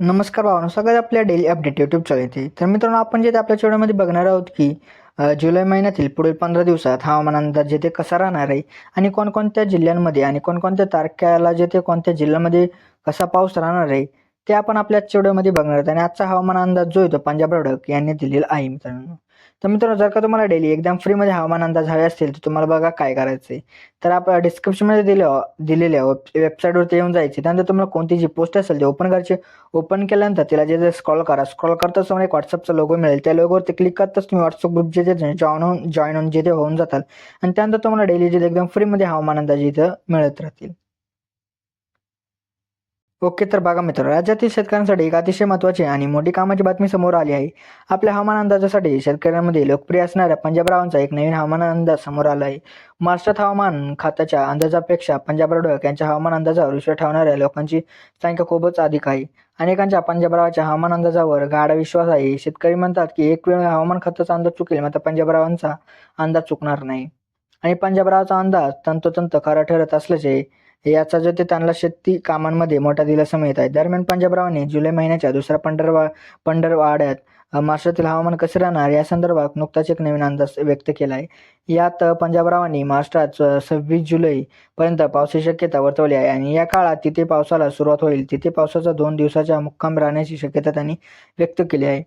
नमस्कार भावना सगळ्यात आपल्या डेली अपडेट यूट्यूब चॅनल येते तर मित्रांनो आपण जे आपल्या चॅनलमध्ये बघणार आहोत की जुलै महिन्यातील पुढील पंधरा दिवसात हवामान अंदाज जे ते कसा राहणार आहे आणि कोणकोणत्या जिल्ह्यांमध्ये आणि कोणकोणत्या तारखेला जे ते कोणत्या जिल्ह्यामध्ये कसा पाऊस राहणार आहे ते आपण आपल्या व्हिडिओमध्ये बघणार आहोत. आणि आजचा हवामान अंदाज जो येतो पंजाब रोडक यांनी दिलेला आहे मित्रांनो. तर मित्रांनो जर का तुम्हाला डेली एकदम फ्रीमध्ये हवामान अंदाज हवे असतील तर तुम्हाला बघा काय करायचं आहे तर आपण डिस्क्रिप्शनमध्ये दिले दिलेल्या वेबसाईटवरती येऊन जायचे. त्यानंतर तुम्हाला कोणती जी पोस्ट असेल ते ओपन करायची. ओपन केल्यानंतर तिला जे जे स्क्रॉल करा स्क्रॉल करताच तुम्हाला एक व्हॉट्सअपचा लोगो मिळेल. त्या लोगोवरती क्लिक करताच तुम्ही व्हॉट्सअप ग्रुप जे जे जॉईन होऊन जॉईन होऊन जे ते होऊन जातात आणि त्यानंतर तुम्हाला डेली जे एकदम फ्रीमध्ये हवामान अंदाज इथं मिळत राहतील. ओके तर बघा मित्र राज्यातील शेतकऱ्यांसाठी एक अतिशय महत्त्वाची आणि मोठी कामाची बातमी समोर आली आहे. आपल्या हवामान अंदाजासाठी शेतकऱ्यांमध्ये लोकप्रिय असणाऱ्या पंजाबरावांचा एक नवीन हवामान अंदाज समोर आला आहे. महाराष्ट्रात हवामान खात्याच्या अंदाजापेक्षा पंजाबराव यांच्या हवामान अंदाजावर विश्वास ठेवणाऱ्या लोकांची संख्या खूपच अधिक आहे. अनेकांच्या पंजाबरावाच्या हवामान अंदाजावर गाढा विश्वास आहे. शेतकरी म्हणतात की एक वेळ हवामान खात्याचा अंदाज चुकेल मात्र पंजाबरावांचा अंदाज चुकणार नाही. आणि पंजाबरावाचा अंदाज तंतोतंत खरा ठरत असल्याचे याचा जो ते त्यांना शेती कामांमध्ये मोठा दिलासा मिळत आहे. दरम्यान पंजाबरावांनी जुलै महिन्याच्या दुसऱ्या पंढरवा पंढरवाड्यात महाराष्ट्रातील हवामान कसे राहणार या संदर्भात नुकताच एक नवीन अंदाज व्यक्त केला आहे. यात पंजाबरावांनी महाराष्ट्रात सव्वीस जुलै पर्यंत पावसाची शक्यता वर्तवली आहे आणि या काळात तिथे पावसाला सुरुवात होईल. तिथे पावसाचा दोन दिवसाच्या मुक्काम राहण्याची शक्यता त्यांनी व्यक्त केली आहे.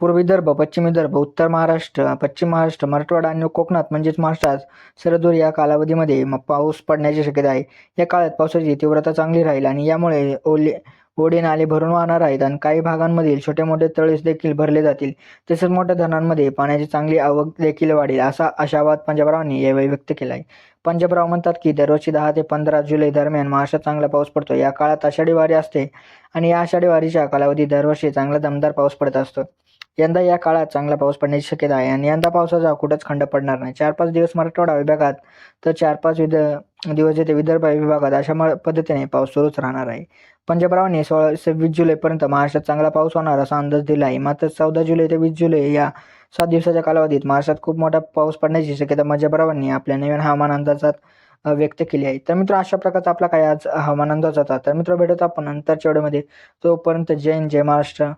पूर्व विदर्भ पश्चिम विदर्भ उत्तर महाराष्ट्र पश्चिम महाराष्ट्र मराठवाडा आणि कोकणात म्हणजेच महाराष्ट्रात सरदूर या कालावधीमध्ये पाऊस पडण्याची शक्यता आहे. या काळात पावसाची तीव्रता चांगली राहील आणि यामुळे ओले ओढे नाले भरून वाहणार आहेत आणि काही भागांमधील छोटे मोठे तळेस देखील भरले जातील. तसेच मोठ्या धरणांमध्ये पाण्याची चांगली आवक देखील वाढेल असा आशावाद पंजाबरावांनी यावेळी व्यक्त केला आहे पंजाबराव म्हणतात की दरवर्षी दहा ते पंधरा जुलै दरम्यान महाराष्ट्रात चांगला पाऊस पडतो या काळात आषाढी वारी असते आणि या आषाढी वारीच्या कालावधी दरवर्षी चांगला दमदार पाऊस पडत असतो. यंदा या काळात चांगला पाऊस पडण्याची शक्यता आहे आणि यंदा पावसाचा कुठंच खंड पडणार नाही. चार पाच दिवस मराठवाडा विभागात तर चार पाच विद दिवस येथे विदर्भ विभागात अशा म- पद्धतीने पाऊस सुरूच राहणार आहे. पंजाबरावांनी सोळा सव्वीस जुलैपर्यंत महाराष्ट्रात चांगला पाऊस होणार असा अंदाज दिला आहे. मात्र चौदा जुलै ते वीस जुलै या सात दिवसाच्या कालावधीत महाराष्ट्रात खूप मोठा पाऊस पडण्याची शक्यता पंजाबरावांनी आपल्या नवीन हवामान अंदाजात व्यक्त केली आहे. तर मित्र अशा प्रकारचा आपला काय आज हवामान अंदाज होता? तर मित्र भेटत आपण नंतरच्या वेळेमध्ये तोपर्यंत जय हिंद जय महाराष्ट्र.